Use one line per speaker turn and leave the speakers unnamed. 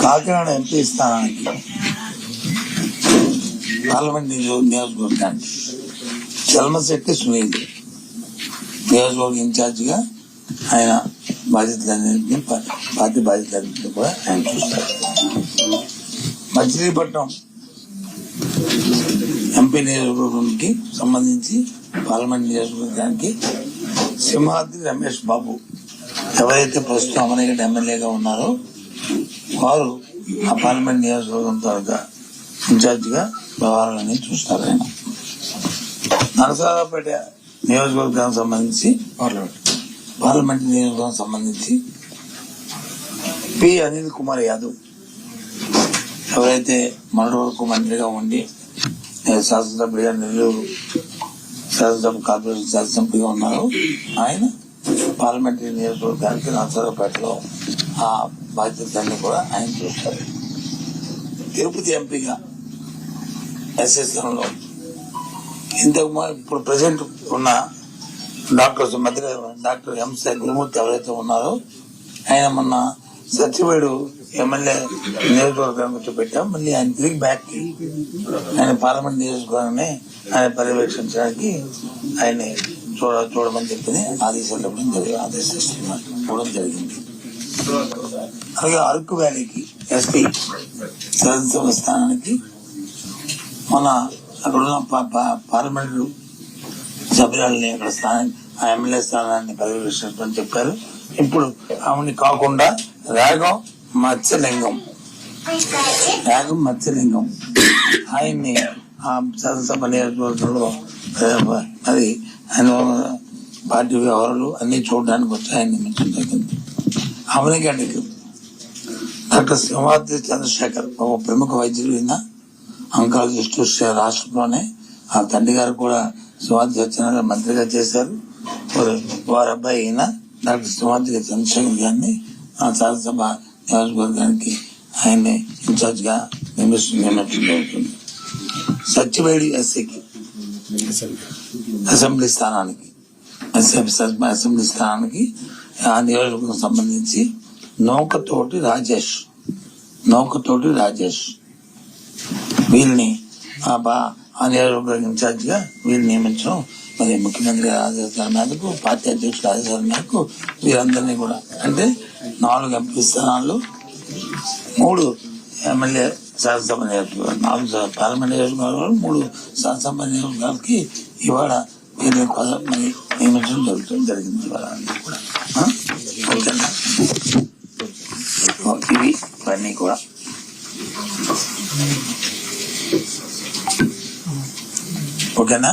Kakinada MP స్థానానికి parliament నియోజకవర్గానికి చల్మశెట్టి సునీల్ నియోజకవర్గ ఇన్ఛార్జిగా ఆయన బాధ్యతలన్నింటినీ పా- పార్టీ బాధ్యతలన్నింటినీ కూడా ఆయన చూస్తారు. మచిలీపట్నం ఎంపీ నియోజకవర్గానికి సంబంధించి పార్లమెంట్ నియోజకవర్గానికి సింహాద్రి రమేష్ బాబు ఎవరైతే ప్రస్తుతం అమరగడ్డ ఎమ్మెల్యేగా ఉన్నారో వారు ఆ పార్లమెంట్ నియోజకవర్గం త్వరగా ఇన్ఛార్జిగా వ్యవహారాలన్నీ చూస్తారు ఆయన. నరసరావుపేట నియోజకవర్గానికి సంబంధించి
పార్లమెంట్
నియోజకవర్గానికి సంబంధించి పి అనిల్ కుమార్ యాదవ్ ఎవరైతే మొన్నటి వరకు మంత్రిగా ఉండి ఏ, శాసనసభ్యుడిగా నెల్లూరు శాసనసభ కార్పొరేషన్ శాసనసభ్యుడిగా ఉన్నారు ఆయన పార్లమెంటరీ నియోజకవర్గానికి నరసరావుపేటలో ఆ బాధ్యతలన్నీ కూడా ఆయన చూస్తారు. తిరుపతి ఎంపీగా ఎస్ఎస్ ఎస్ఎస్ఎంలో ఇంతకు ఇప్పుడు ప్రజెంట్ ఉన్న డాక్టర్స్ మధ్య డాక్టర్ ఎంస గురుమూర్తి ఎవరైతే ఉన్నారో ఆయన మొన్న సత్యవేడు ఎమ్మెల్యే నియోజకవర్గం వచ్చి పెట్టాం మళ్ళీ ఆయన తిరిగి బ్యాక్ ఆయన పార్లమెంట్ నియోజకవర్గాన్ని ఆయన పర్యవేక్షించడానికి ఆయన చూడ చూడమని చెప్పి ఆదేశాలు ఇవ్వడం జరిగింది ఆదేశిస్తున్నారు. ఇవ్వడం జరిగింది. అలాగే అరకు వ్యాలీకి ఎస్పీ శాసనసభ స్థానానికి మన అక్కడున్న పా- పా- పార్లమెంటు సభ్యురాలని అక్కడ స్థానం ఆ ఎమ్మెల్యే స్థానాన్ని పర్యవేక్షించమని చెప్పారు. ఇప్పుడు ఆమెని కాకుండా రాగం మత్స్యలింగం. రాగం మత్స్యలింగం. ఆయన్ని ఆ శాసనసభ నియోజకవర్గంలో అది ఆయన పార్టీ వ్యవహారాలు అన్ని చూడడానికి వచ్చి ఆయన నియమించడం అమెరికాకి డాక్టర్ సింహాద్రి చంద్రశేఖర్ ఒక ప్రముఖ వైద్యులు ఈయన అంకాలజిస్టు రాష్ట్రంలోనే. ఆ తండ్రి గారు కూడా సింహాద్రి సత్యనారాయణ మంత్రిగా చేశారు. వారి- అబ్బాయి ఈయన డాక్టర్ సింహాద్రి చంద్రశేఖర్ గారిని ఆ శాసనసభ నియోజకవర్గానికి ఆయన్ని ఇన్ఛార్జ్గా నియమిస్తు నియమించడం సత్యవేడి ఎస్సీకి అసెంబ్లీ స్థానానికి అసెంబ్లీ స్థానానికి ఆ నియోజకవర్గం సంబంధించి నౌకతోటి రాజేష్ నౌకతోటి రాజేష్. వీళ్ళని ఆ బా ఆ నియోజకవర్గ ఇన్ఛార్జిగా వీళ్ళు నియమించడం మరి ముఖ్యమంత్రి ఆదేశాల మేరకు పార్టీ అధ్యక్షుల ఆదేశాల మేరకు వీరందరినీ కూడా అంటే నాలుగు ఎంపీ స్థానాలు మూడు ఎమ్మెల్యే శాసనసభ నియోజకవర్గాలు నాలుగు పార్లమెంట్ నియోజకవర్గాలు మూడు శాసనసభ నియోజకవర్గాలకి ఇవాళ వీరిని పద- మరి నియమించడం జరుగుతుంది జరిగింది వాళ్ళందరూ కూడా. ఓకేనా ఇవి ఇవన్నీ కూడా. ఓకేనా?